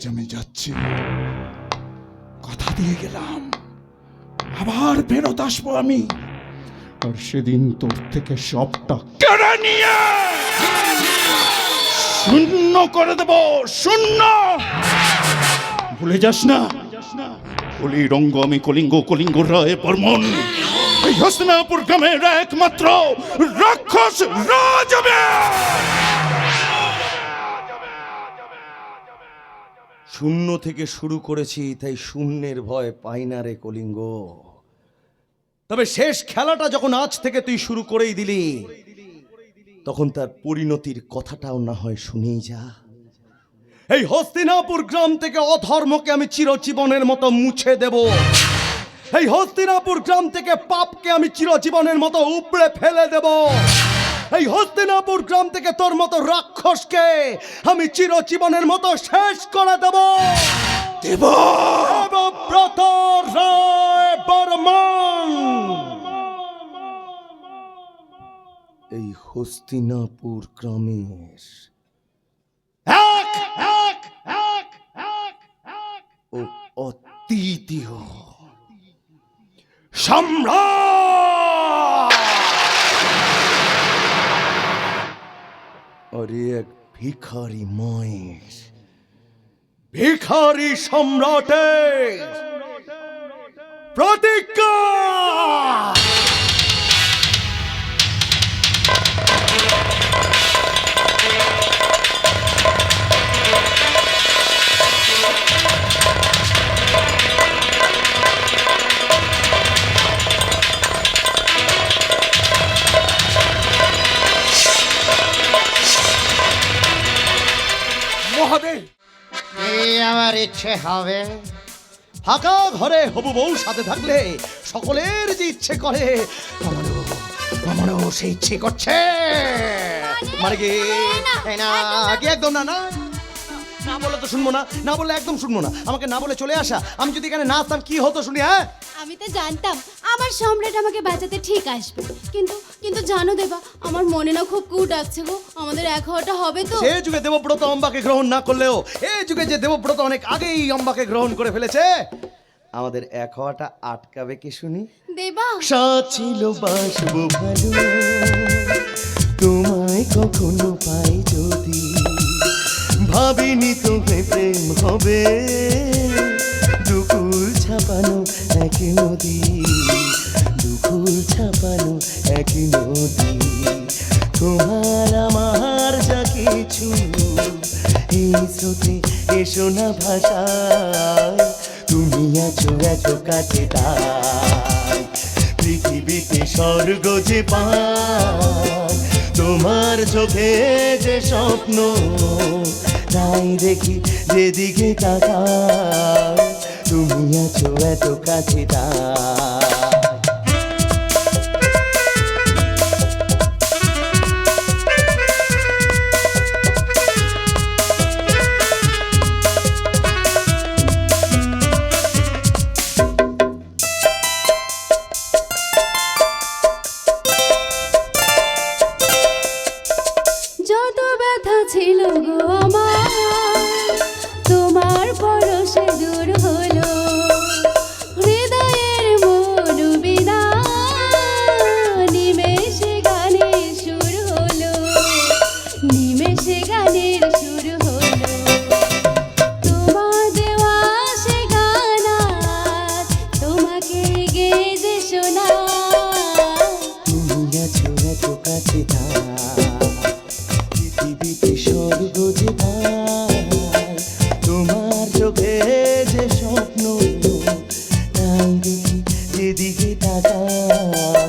আজ আমি যাচ্ছি। কথা দিয়ে গেলাম। আবার ফেরত আসব আমি। আর সেদিন তোর থেকে সবটা কেড়ে নিয়ে শূন্য করে দেব, শূন্য। ভুলে যাস না। কলি রঙ্গ আমি কলিঙ্গ কলিঙ্গ রায় বর্মন এই হস্তিনাপুর গ্রামের একমাত্র রাক্ষস রাজবে শূন্য থেকে শুরু করেছি, তাই শূন্যের ভয় পাই না রে কলিঙ্গ। তবে শেষ খেলাটা যখন আজ থেকে তুই শুরু করেই দিলি, তখন তার পরিণতির কথাটাও না হয় শুনেই যা। এই হস্তিনাপুর গ্রাম থেকে অধর্মকে আমি চিরজীবনের মতো মুছে দেব। এই হস্তিনাপুর গ্রাম থেকে পাপকে আমি চিরজীবনের মতো উপড়ে ফেলে দেব। এই হস্তিনাপুর গ্রাম থেকে তোর মতো রাক্ষসকে আমি চিরজীবনের মতো শেষ করে দেব। দেব। দেবব্রত রায় বর্মন এই হস্তিনাপুর গ্রামের এক এক এক এক এক। ও অদ্বিতীয় সম্রাট আরে এক ভিখারি মায়ের ভিখারি সম্রাটের প্রতিজ্ঞা! মহাদেব এ আমার ইচ্ছে হবে ফাঁকা ঘরে হবু বউ সাথে থাকলে সকলের যে ইচ্ছে করে আমারও আমারও সেই ইচ্ছে করছে মানে কি না কি একদম না না না বলে তো শুনব না না বলে একদম শুনব না। আমাকে না বলে চলে আসা। আমি যদি এখানে না আসতাম কি হতো শুনি হ্যাঁ? আমি তো জানতাম আমার সম্রাট আমাকে বাঁচাতে ঠিক আসবে। কিন্তু কিন্তু জানো দেবা আমার মনে না খুব কু ডাকছে গো। আমাদের এক হওয়াটা হবে তো। সে যুগে দেবব্রত অম্বাকে গ্রহণ না করলেও এই যুগে যে দেবব্রত অনেক আগেই অম্বাকে গ্রহণ করে ফেলেছে আমাদের এক হওয়াটা আটকাবে কি শুনি? দেবা। সাছিল বাসবো ভালো তোমায় কখনো পাই যদি ভাবিনি তো প্রেম হবে। দুকুল ছাপানো এক নদী, দুকুল ছাপানো এক নদী। তোমার আমার যা কিছু, এই স্রোতে এসো না ভাষায়। তুমি আছো এত কাছে তাই। পৃথিবীতে স্বর্গ যে পায়, তোমার চোখে যে স্বপ্ন তাই দেখি যেদিকে তাকাই তুমি আছো এত কাছে তাই পৃথিবীতে স্বর্গ যে তোমার চোখে যে স্বপ্ন যেদিকে তাকাই